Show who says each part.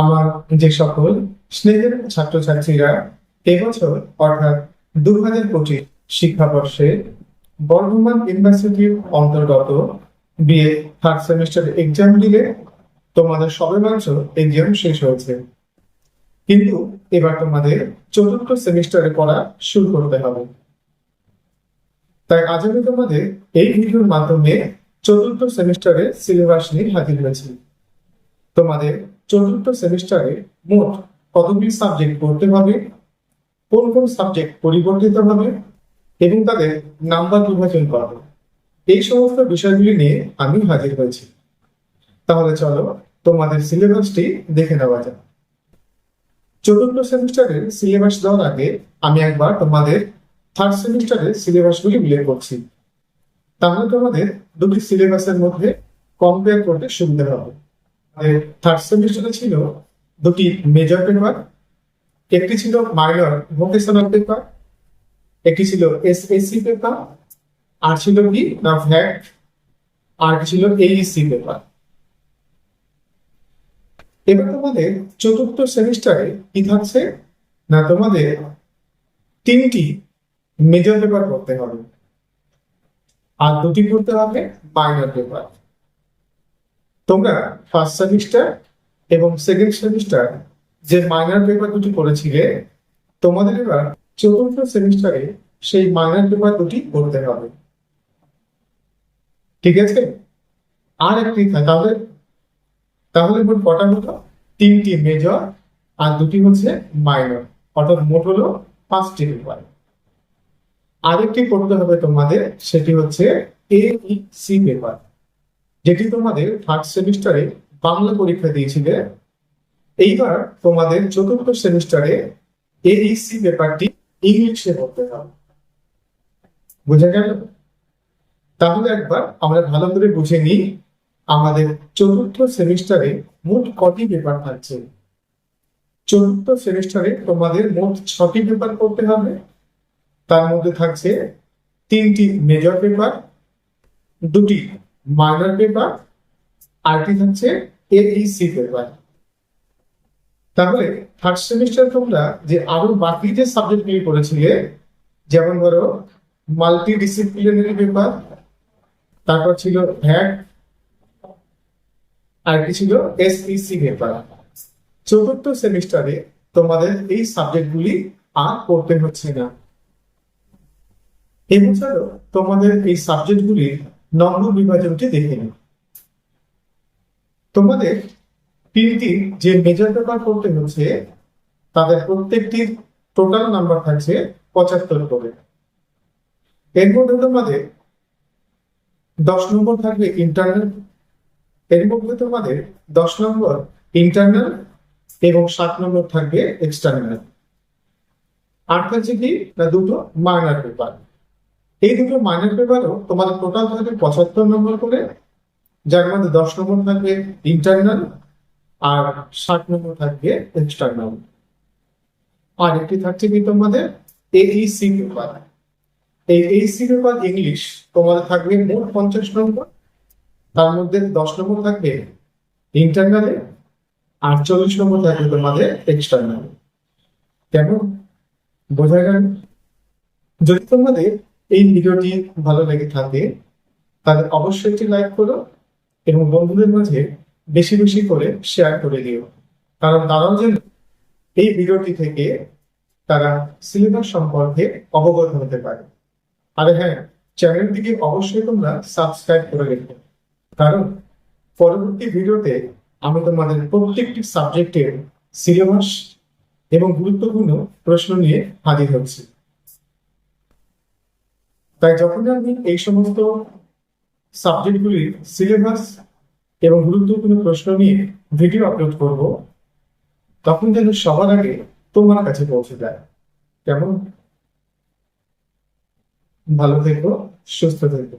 Speaker 1: আমার যে সকল স্নেহের ছাত্রছাত্রীরা এবছর অর্থাৎ দু হাজার পঁচিশ শিক্ষাবর্ষে বর্ধমান ইউনিভার্সিটির অন্তর্গত বিএ থার্ড সেমিস্টার এক্সাম দিলে তোমাদের সবে মাত্র এক্সাম শেষ হয়েছে। কিন্তু এবার তোমাদের চতুর্থ সেমিস্টারে পড়া শুরু করতে হবে। তাই আজ আমি তোমাদের এই ভিডিওর মাধ্যমে চতুর্থ সেমিস্টারের সিলেবাস নিয়ে হাজির হয়েছি। তোমাদের চতুর্থ সেমিস্টারে মোট কতগুলি সাবজেক্ট পড়তে হবে, কোন কোন সাবজেক্ট পরিবর্তিত হবে এবং তাদের নাম্বার বিভাজন করা এই সমস্ত বিষয়গুলি নিয়ে আমি হাজির হয়েছি। তাহলে চলো তোমাদের সিলেবাসটি দেখে নেওয়া যাক। চতুর্থ সেমিস্টারের সিলেবাস দেওয়ার আগে আমি একবার তোমাদের থার্ড সেমিস্টারের সিলেবাসগুলি উল্লেখ করছি। তাহলে তোমাদের দুটি সিলেবাসের মধ্যে কম্পেয়ার করতে সুবিধা হবে। থার্ড সেমিস্টারে ছিল, দুটি মেজর পেপার একটি ছিল মাইনর ভোকেশনাল পেপার একটি ছিল এসএসসি পেপার আর ছিল কি না ভ্যাট আর ছিল এইসি পেপার এবার তোমাদের চতুর্থ সেমিস্টারে কি থাকছে? না তোমাদের তিনটি মেজর পেপার করতে হবে। আর দুটি করতে হবে মাইনর পেপার তোমরা ফার্স্ট সেমিস্টার এবং সেকেন্ড সেমিস্টার যে মাইনার পেপার দুটি করেছিলে তোমাদের এবার চতুর্থ সেমিস্টারে সেই মাইনার পেপার দুটি করতে হবে। ঠিক আছে? আর একটি তাহলে তাহলে মোট কটা হলো? তিনটি মেজর আর দুটি হচ্ছে মাইনর অর্থাৎ মোট হলো পাঁচটি পেপার আরেকটি করতে হবে তোমাদের, সেটি হচ্ছে এ সি পেপার যেটি তোমাদের থার্ড সেমিস্টারে বাংলা পরীক্ষা দিয়েছিলে। এইবার তোমাদের চতুর্থ সেমিস্টারে এইসি পেপারটি ইংলিশে করতে হবে। বুঝা গেল? তাহলে একবার আমরা ভালো করে বুঝে নিই আমাদের চতুর্থ সেমিস্টারে মোট কটি পেপার থাকছে। চতুর্থ সেমিস্টারে তোমাদের মোট ছটি পেপার করতে হবে। তার মধ্যে থাকছে তিনটি মেজর পেপার দুটি মাইনর পেপার আরটি থাকছে এইসি পেপার তাহলে থার্ড সেমিস্টার তোমরা যে আরও বাকি যে সাবজেক্ট নিয়ে পড়েছিলে, যেমন ধরো মাল্টি ডিসিপ্লিনারি পেপার তারপর ছিল ভ্যাট আর কি ছিল এসইসি পেপার চতুর্থ সেমিস্টারে তোমাদের এই সাবজেক্টগুলি আর পড়তে হচ্ছে না। এবছরও তোমাদের এই সাবজেক্টগুলির নম্বর বিভাজনটি দেখে নিও তোমাদের তিনটি যে মেজর পেপার পড়তে হচ্ছে, তাদের প্রত্যেকটির টোটাল নাম্বার থাকছে পঁচাত্তর করে। এর মধ্যে তোমাদের দশ নম্বর থাকবে ইন্টারনাল এর মধ্যে তোমাদের দশ নম্বর ইন্টারনাল এবং সাত নম্বর থাকবে এক্সটার্নাল আর থাকছে কি, না দুটো মাইনার পেপার এই দুটো মাইনার পেপারও তোমাদের টোটাল থাকবে পঁচাত্তর নম্বর করে, যার মধ্যে দশ নম্বর থাকবে ইন্টারনাল আর ষাট নম্বর থাকবে এক্সটার্নাল আর একটি থাকছে কি তোমাদের এইসি পেপার এই এইসি পেপার ইংলিশ তোমাদের থাকবে মোট পঞ্চাশ নম্বর তার মধ্যে দশ নম্বর থাকবে ইন্টারনালে আর চল্লিশ নম্বর থাকবে তোমাদের এক্সটার্নাল কেমন? বোঝা গেল? যদি তোমাদের এই ভিডিওটি ভালো লেগে থাকে, তাহলে অবশ্যই একটি লাইক করো এবং বন্ধুদের মাঝে বেশি বেশি করে শেয়ার করে দিও। কারণ তারাও যেন এই ভিডিওটি থেকে তারা সিলেবাস সম্পর্কে অবগত হতে পারে। আর হ্যাঁ চ্যানেলটিকে অবশ্যই তোমরা সাবস্ক্রাইব করে রেখো। কারণ পরবর্তী ভিডিওতে আমি তোমাদের প্রত্যেকটি সাবজেক্টের সিলেবাস এবং গুরুত্বপূর্ণ প্রশ্ন নিয়ে হাজির হচ্ছি। তাই যখন আমি এই সমস্ত সাবজেক্টগুলির সিলেবাস এবং গুরুত্বপূর্ণ প্রশ্ন নিয়ে ভিডিও আপলোড করব, তখন যেন সবার আগে তোমার কাছে পৌঁছে যায়। কেমন? ভালো থেকো, সুস্থ থেকো।